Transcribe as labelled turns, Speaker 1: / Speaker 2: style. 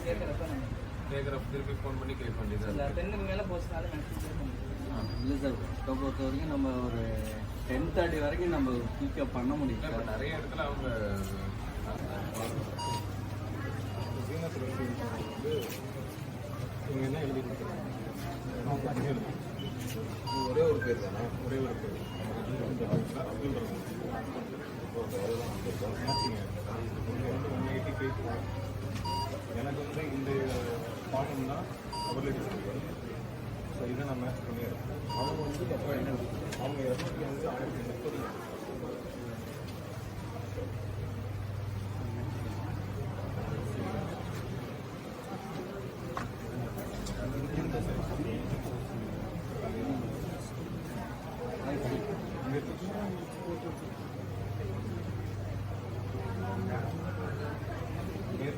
Speaker 1: கேட்குறப்ப
Speaker 2: திருப்பி ஃபோன் பண்ணி
Speaker 1: இல்லை
Speaker 2: வேண்டியது
Speaker 1: டென்னுக்கு மேலே போச்சுனால மேக்ஸிமம் கேட்க முடியும்
Speaker 3: இல்லை சார் ஒர்க்கை பொறுத்த வரைக்கும் நம்ம ஒரு டென் தேர்ட்டி வரைக்கும் நம்ம பிக்கப் பண்ண முடியும்
Speaker 2: இப்போ
Speaker 3: சார்
Speaker 2: நிறைய இடத்துல அவங்க
Speaker 4: இவங்க என்ன எழுதி ஒரே ஒரு பேர் தானே? ஒரே ஒரு பேர். அப்துல் பாத்தோம்னா அவர்களுக்கு ஸோ இதை நம்ம பண்ணிடுறோம் அவங்க வந்து எப்போ என்ன அவங்க எப்போ வந்து ஆயிரத்தி முப்பது Thank you.